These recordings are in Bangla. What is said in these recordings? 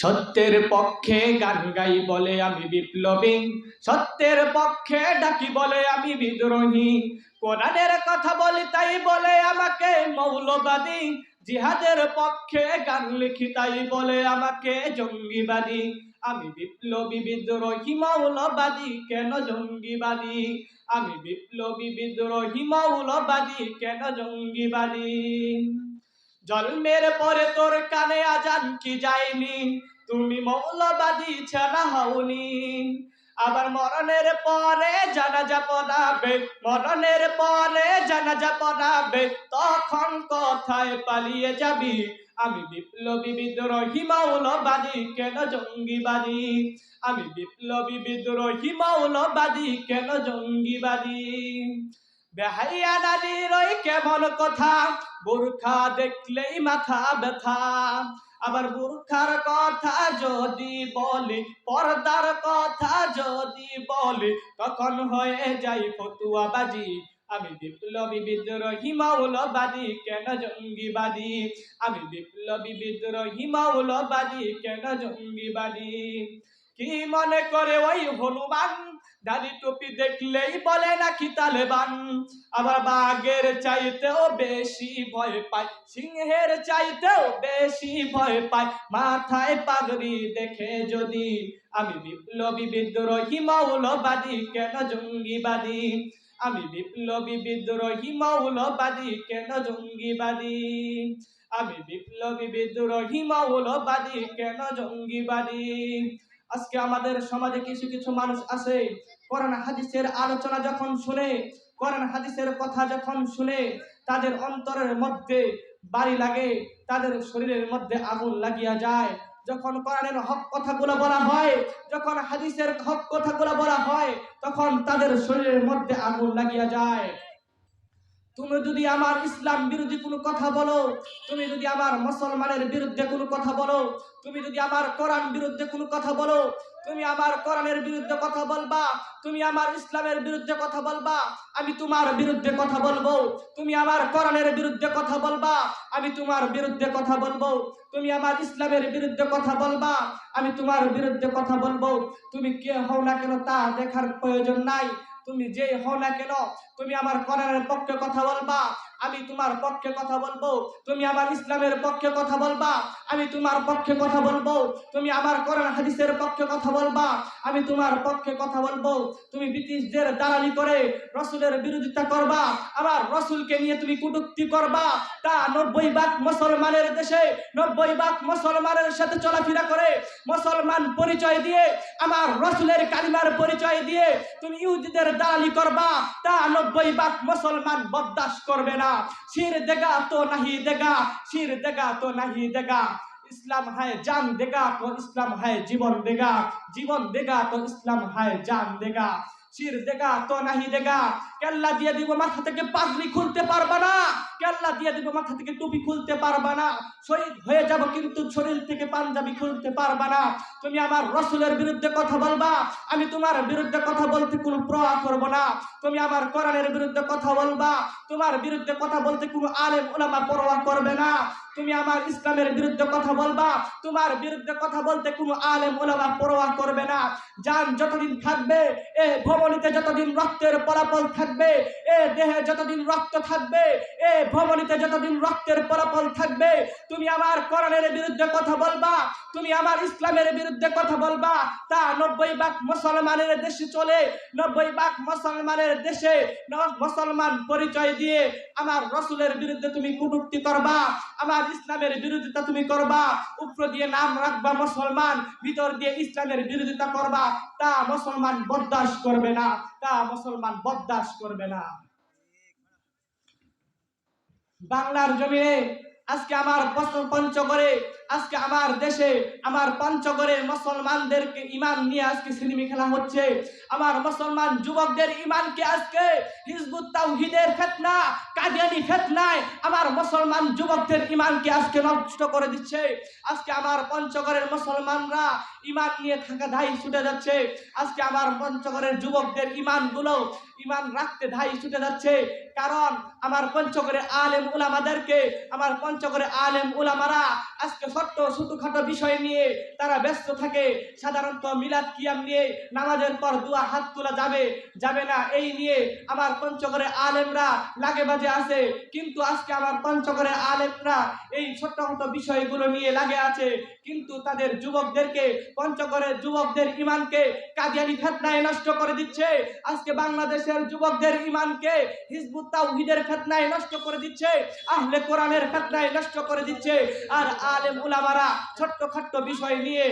সত্যের পক্ষে গান গাই বলে আমি বিপ্লবী। সত্যের পক্ষে ডাকি বলে আমি বিদ্রোহী। কোরআনের কথা বলি তাই বলে আমাকে মৌলবাদী। জিহাদের পক্ষে গান লিখি তাই বলে আমাকে জঙ্গিবাদী। আমি বিপ্লবী, বিদ্রোহী, মৌলবাদী, কেন জঙ্গিবাদী? আমি বিপ্লবী, বিদ্রোহী, মৌলবাদী, কেন জঙ্গিবাদী? জন্মের পরে তোর কানে আজান কি যায়নি? তুমি মৌলবাদী ছাড়া হওনি। আবার মরণের পরে জানাজা পড়াবে মরণের পরে জানাজা পড়াবে তখন কোথায় পালিয়ে যাবি? আমি বিপ্লবী বিদ্রোহী মৌলবাদী, কেন জঙ্গিবাদী? আমি বিপ্লবী বিদ্রোহী মৌলবাদী, কেন জঙ্গিবাদী? বেহাইয়া নারীর ওই কেমন কথা, বোরখা দেখলেই মাথা ব্যথা। আবার বোরখার কথা যদি বলি, পর্দার কথা যদি বলি, তখন হয়ে যাই ফতুয়াবাজি আমি বিপ্লবী বিদ্রোহী মৌলবাদী কেন জঙ্গিবাদী? আমি বিপ্লবী বিদ্রোহী মৌলবাদী কেন জঙ্গিবাদী? কি মনে করে ওই হনুমান? দাড়ি টুপি দেখলেই বলে নাকি তালেবান? আবার বাঘের চাইতেও বেশি ভয় পায়, সিংহের চাইতেও বেশি ভয় পায়। মাথায় পাগড়ি দেখে যদি আমি বিপ্লবী বিদ্রোহী মৌলবাদী, কেন জঙ্গিবাদী? আমি বিপ্লবী বিদ্রোহী মৌলবাদী, কেন জঙ্গিবাদী? আমি বিপ্লবী বিদ্রোহী মৌলবাদী, কেন জঙ্গিবাদী? আজকে আমাদের সমাজে কিছু কিছু মানুষ আছে, কোরআন, হাদিসের আলোচনা যখন শুনে, কোরআন, হাদিসের কথা যখন শুনে, তাদের অন্তরের মধ্যে বাড়ি লাগে, তাদের শরীরের মধ্যে আগুন লাগিয়া যায়। যখন কোরআনের হক কথাগুলো বলা হয়, যখন হাদিসের হক কথাগুলো বলা হয়, তখন তাদের শরীরের মধ্যে আগুন লাগিয়া যায়। তুমি যদি আমার ইসলাম বিরোধী কোনো কথা বলো, তুমি যদি আমার মুসলমানের বিরুদ্ধে কোনো কথা বলো, তুমি যদি আমার কোরআন বিরুদ্ধে কোনো কথা বলো, তুমি আমার কোরআনের বিরুদ্ধে কথা বলবা, তুমি আমার ইসলামের বিরুদ্ধে কথা বলবা, আমি তোমার বিরুদ্ধে কথা বলব, তুমি আমার কোরআনের বিরুদ্ধে কথা বলবা, আমি তোমার বিরুদ্ধে কথা বলব, তুমি আমার ইসলামের বিরুদ্ধে কথা বলবা, আমি তোমার বিরুদ্ধে কথা বলব, তুমি কে হও না কেন তা দেখার প্রয়োজন নাই। তুমি যেই হও না কেন? তুমি আমার কোরআনের পক্ষে কথা বলবা। আমি তোমার পক্ষে কথা বলব। তুমি আমার ইসলামের পক্ষে কথা বলবা। আমি তোমার পক্ষে কথা বলব। তুমি আমার কোরআন হাদিসের পক্ষে কথা বলবা। আমি তোমার পক্ষে কথা বলব। তুমি ব্রিটিশদের দালালি করে রসুলের বিরোধিতা করবা। আমার রসুলকে নিয়ে তুমি কুটুক্তি করবা। তা নব্বই ভাগ মুসলমানের দেশে, নব্বই ভাগ মুসলমানের সাথে চলাফেরা করে মুসলমান পরিচয় দিয়ে, আমার রসুলের কালিমার পরিচয় দিয়ে তুমি ইহুদিদের দালালি করবা। তা নব্বই ভাগ মুসলমান বরদাস্ত করবে না। শির দেগা তো নাহি দেগা, শির দেগা তো নাহি দেগা। ইসলাম হায় জান দেগা তো ইসলাম হায় জীবন দেগা। জীবন দেগা তো ইসলাম হায় জান দেগা। শির দেগা তো নাহি দেগা কেল্লা দিয়ে দিব মাথা থেকে পাগড়ি খুলতে পারবা না। কেল্লা দিয়ে দিব মাথা থেকে টুপি খুলতে পারবা না। শহীদ হয়ে যাব কিন্তু শরীর থেকে পাঞ্জাবি খুলতে পারবা না। তুমি আমার রসুলের বিরুদ্ধে কথা বলবা, আমি তোমার বিরুদ্ধে কথা বলতে কোনো প্রয়া করব না। তুমি আমার কোরআনের বিরুদ্ধে কথা বলবা, তোমার বিরুদ্ধে কথা বলতে কোনো আলেম ওলামা পরোয়া করবে না। তুমি আমার ইসলামের বিরুদ্ধে কথা বলবা, তোমার বিরুদ্ধে কথা বলতে কোনো আলেম ওলামা পরোয়া করবে না। যান যতদিন থাকবে, এ ভবনীতে যতদিন রক্তের ফলাফল থাকবে এ দেহে যতদিন রক্ত থাকবে, এ ভবনীতে যতদিন রক্তের ফলাফল থাকবে, তুমি আমার কোরআনের বিরুদ্ধে কথা বলবা, তুমি আমার ইসলামের বিরুদ্ধে কথা বলবা, তা নব্বই ভাগ মুসলমানের দেশে চলে, নব্বই ভাগ মুসলমানের দেশে মুসলমান পরিচয় দিয়ে আমার রসুলের বিরুদ্ধে তুমি কুটুক্তি করবা, আমার ইসলামের বিরোধিতা তুমি করবা, উপর দিয়ে নাম রাখবা মুসলমান, ভিতর দিয়ে ইসলামের বিরোধিতা করবা, তা মুসলমান বরদাস্ত করবে না, তা মুসলমান বরদাস্ত করবে না। বাংলার জমিনে আজকে আমার পঞ্চ- পঞ্চগড়ে আজকে আমার দেশে আমার পঞ্চগড়ে মুসলমানদেরকে ইমান নিয়ে আজকে সিনেমি খেলা হচ্ছে। আমার মুসলমান যুবকদের ইমানকে আজকে হিজবুত তাওহীদের ফেতনা, কাদিয়ানি ফেতনায় আমার মুসলমান যুবকদের ইমানকে আজকে নষ্ট করে দিচ্ছে। আজকে আমার পঞ্চগড়ের মুসলমানরা ইমান নিয়ে থাকা ধাই ছুটে যাচ্ছে। আজকে আমার পঞ্চগড়ের যুবকদের ইমানগুলো ইমান রাখতে ধাই ছুটে যাচ্ছে। কারণ আমার পঞ্চগড়ে আলেম উলামাদেরকে, আমার পঞ্চগড়ে আলেম উলামারা আজকে ছোট্ট ছোটখাটো বিষয় নিয়ে তারা ব্যস্ত থাকে। সাধারণত মিলাদ কিয়াম নিয়ে নামাজের পর দুয়া হাত তোলা যাবে যাবে না, এই নিয়ে আমার পঞ্চগড়ে আলেমরা লাগে বাজে আছে। কিন্তু আজকে আমার পঞ্চগড়ে আলেমরা এই ছোট্ট বিষয়গুলো নিয়ে লাগে আছে। কিন্তু তাদের যুবকদেরকে, পঞ্চগড়ের যুবকদের ইমানকে কাদিয়ানি ফেতনায় নষ্ট করে দিচ্ছে। আজকে বাংলাদেশের যুবকদের ইমানকে হিজবুত তাওহিদের ফেতনায় নষ্ট করে দিচ্ছে, আহলে কোরআনের ফেতনায় নষ্ট করে দিচ্ছে। আর আলেম মুলামারা ছোট্ট খাট্ট বিষয় নিয়ে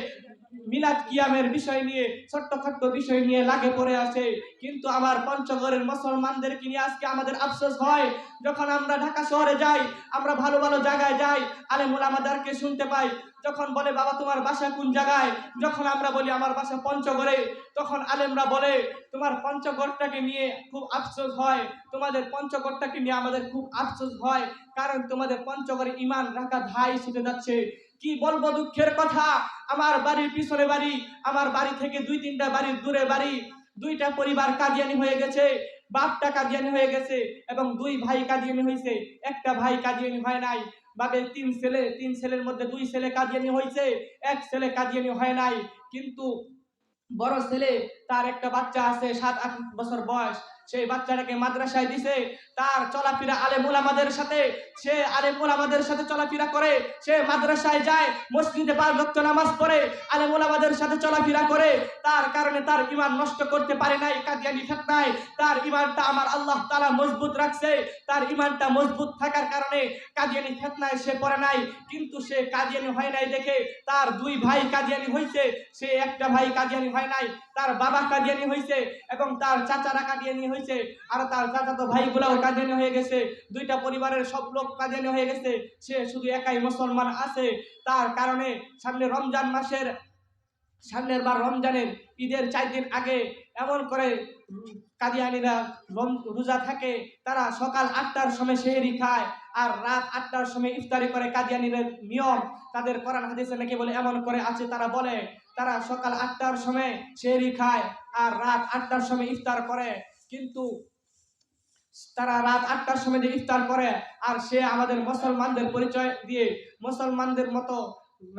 মিলাদ কিয়ামের বিষয় নিয়ে ছোট্ট খাট্ট বিষয় নিয়ে লাগে পড়ে আছে। কিন্তু আমার পঞ্চগড়ের মুসলমানদেরকে নিয়ে আজকে আমাদের আফসোস হয়। যখন আমরা ঢাকা শহরে যাই, আমরা ভালো ভালো জায়গায় যাই আলেম আমাদেরকে শুনতে পাই, যখন বলে, বাবা, তোমার বাসা কোন জায়গায়? যখন আমরা বলি, আমার বাসা পঞ্চগড়ে। তখন আলেমরা বলে, তোমার পঞ্চগড়টাকে নিয়ে খুব আফসোস হয়। তোমাদের পঞ্চগড়টাকে নিয়ে আমাদের খুব আফসোস হয়। কারণ তোমাদের পঞ্চগড়ে ইমান রাখা ধাই ছুটে যাচ্ছে। কি বলব দুঃখের কথা? আমার বাড়ির পিছনে বাড়ি, আমার বাড়ি থেকে দুই তিনটা বাড়ির দূরে বাড়ি, দুইটা পরিবার কাদিয়ানি হয়ে গেছে, বাপটা কাদিয়ানি হয়ে গেছে এবং দুই ভাই কাদিয়ানি হয়েছে একটা ভাই কাদিয়ানি হয় নাই বাপের তিন ছেলে, তিন ছেলের মধ্যে দুই ছেলে কাদিয়ানি হয়েছে এক ছেলে কাদিয়ানি হয় নাই। কিন্তু বড় ছেলে, তার একটা বাচ্চা আছে, সাত, আট বছর বয়স। সেই বাচ্চাটাকে মাদ্রাসায় দিছে, তার চলাফেরা আলেম ওলামাদের সাথে, সে আলেম ওলামাদের সাথে চলাফেরা করে, সে মাদ্রাসায় যায়, মসজিদে পাঁচ নামাজ পড়ে, আলেম ওলামাদের সাথে চলাফেরা করে, তার কারণে তার ইমান নষ্ট করতে পারে নাই, কাদিয়ানি ফেতনায় তার ইমানটা আমার আল্লাহ তাআলা মজবুত রাখছে, তার ইমানটা মজবুত থাকার কারণে কাদিয়ানি ফেতনায় সে পড়ে নাই, কিন্তু সে কাদিয়ানি হয় নাই দেখে তার দুই ভাই কাদিয়ানি হয়েছে সে একটা ভাই কাদিয়ানি হয় নাই, তার বাবা কাদিয়ানি হয়েছে এবং তার চাচারা কাদিয়ানি হয়েছে আর তার চাচাতো ভাইগুলাও কাদিয়ানি হয়ে গেছে। দুইটা পরিবারের সব লোক কাদিয়ানি হয়ে গেছে। সে শুধু একাই মুসলমান আছে। তার কারণে সামনে রমজান মাসের, সামনের বার রমজানের ঈদের চার দিন আগে এমন করে কাদিয়ানিরা রোজা থাকে। তারা সকাল আটটার সময় সেহরি খায় আর রাত আটটার সময় ইফতারি করে কাদিয়ানিদের নিয়ম। তাদের কোরআন হাদিসে নাকি বলে এমন করে আছে। তারা বলে, তারা সকাল আটটার সময় সেহরি খায় আর রাত আটটার সময় ইফতার করে। কিন্তু তারা রাত আটটার সময় যে ইফতার করে, আর সে আমাদের মুসলমানদের পরিচয় দিয়ে মুসলমানদের মতো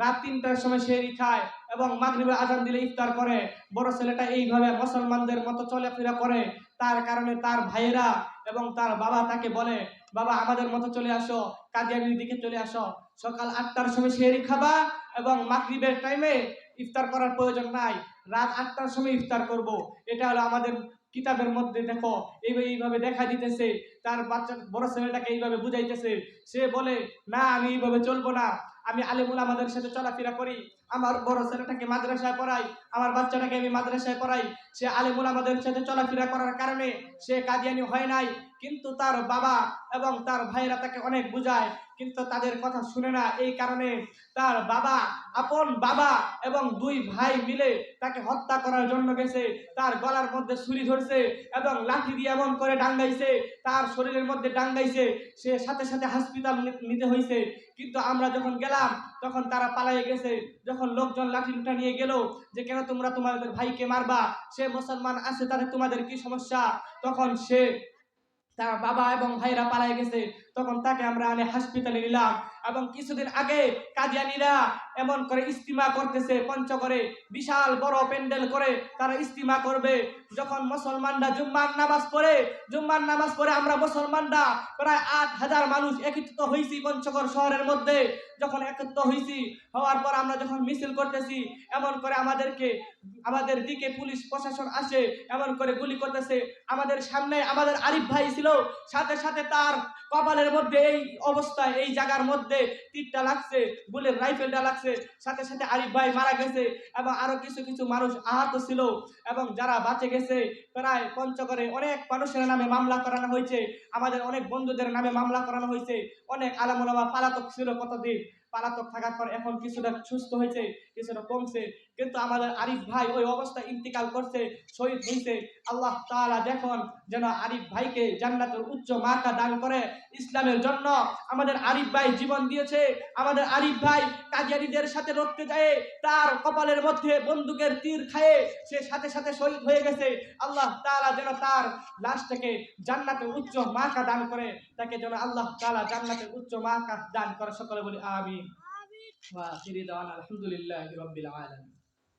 রাত তিনটার সময় সেহরি খায় এবং মাগরিবের আজান দিলে ইফতার করে। বড় ছেলেটা এইভাবে মুসলমানদের মতো চলাফেরা করে। তার কারণে তার ভাইয়েরা এবং তার বাবা তাকে বলে, বাবা, আমাদের মতো চলে আসো, কাদিয়ানির দিকে চলে আসো। সকাল আটটার সময় সেহরি খাবা এবং মাগরিবের টাইমে ইফতার করার প্রয়োজন নাই। রাত আটটার সময় ইফতার করব। এটা হলো আমাদের কিতাবের মধ্যে দেখো, এইভাবে এইভাবে দেখা দিতেছে, তার বাচ্চা, বড় ছেলেটাকে এইভাবে বুঝাইতেছে। সে বলে, না, আমি এইভাবে চলবো না। আমি আলিমুল আমাদের সাথে চলাফেরা করি। আমার বড় ছেলেটাকে মাদ্রাসায় পড়াই, আমার বাচ্চাটাকে আমি মাদ্রাসায় পড়াই। সে আলিমুল আমাদের সাথে চলাফেরা করার কারণে সে কাদিয়ানি হয় নাই। কিন্তু তার বাবা এবং তার ভাইয়েরা তাকে অনেক বুঝায়, কিন্তু তাদের কথা শুনে না। এই কারণে তার বাবা, আপন বাবা এবং দুই ভাই মিলে তাকে হত্যা করার জন্য গেছে। তার গলার মধ্যে ছুরি ধরছে এবং লাঠি দিয়ে এমন করে ডাঙ্গাইছে। তার শরীরের মধ্যে ডাঙ্গাইছে। সে সাথে সাথে হসপিটাল নিতে হয়েছে কিন্তু আমরা যখন গেলাম, তখন তারা পালাইয়ে গেছে। যখন লোকজন লাঠি লুটা নিয়ে গেল যে, কেন তোমরা তোমাদের ভাইকে মারবা? সে মুসলমান আছে তাহলে তোমাদের কি সমস্যা? তখন সে তার বাবা এবং ভাইরা পালাই গেছে। তখন তাকে আমরা আনে হসপিটালে নিলাম। এবং কিছুদিন আগে কাদিয়ানিরা এমন করে ইস্তিমা করতেছে, পঞ্চগড়ে বিশাল বড় প্যান্ডেল করে তারা ইস্তিমা করবে। যখন মুসলমানরা জুম্মার নামাজ পড়ে, জুম্মার নামাজ পড়ে আমরা মুসলমানরা প্রায় আট হাজার মানুষ একত্রিত হয়েছি পঞ্চগড় শহরের মধ্যে। যখন একত্রিত হয়েছি হওয়ার পর আমরা যখন মিছিল করতেছি, এমন করে আমাদেরকে, আমাদের দিকে পুলিশ, প্রশাসন আসে, এমন করে গুলি করতেছে। আমাদের সামনে আমাদের আরিফ ভাই ছিল, সাথে সাথে তার কপালের মধ্যে এই অবস্থায়, এই জায়গার মধ্যে তীরটা লাগছে বুলের রাইফেলটা লাগছে। সাথে সাথে আরিফ ভাই মারা গেছে এবং আরও কিছু কিছু মানুষ আহত ছিল। এবং যারা বাঁচে গেছে, প্রায় পঞ্চগড়ে অনেক মানুষের নামে মামলা করানো হয়েছে। আমাদের অনেক বন্ধুদের নামে মামলা করানো হয়েছে। অনেক আলামুলামা পালাতক ছিল কতদিন? পালাতক থাকার পর এখন কিছুটা সুস্থ হয়েছে, কিছুটা কমছে। কিন্তু আমাদের আরিফ ভাই ওই অবস্থায় ইন্তিকাল করছে, শহীদ হয়েছে। আল্লাহ তাআলা দেখুন যেন আরিফ ভাইকে জান্নাতের উচ্চ মার্কা দান করে ইসলামের জন্য আমাদের আরিফ ভাই জীবন দিয়েছে। আমাদের আরিফ ভাই কাজিয়ারিদের সাথে রক্তে যায়, তার কপালের মধ্যে বন্দুকের তীর খায়ে, সে সাথে সাথে শহীদ হয়ে গেছে আল্লাহ তালা যেন তার লাশটাকে জান্নাতে উচ্চ মাকা দান করে তাকে যেন আল্লাহ তালা জান্নাতে উচ্চ মাকা দান করে। সকলে বলি আমি আলহামদুলিল্লাহ আলামিন।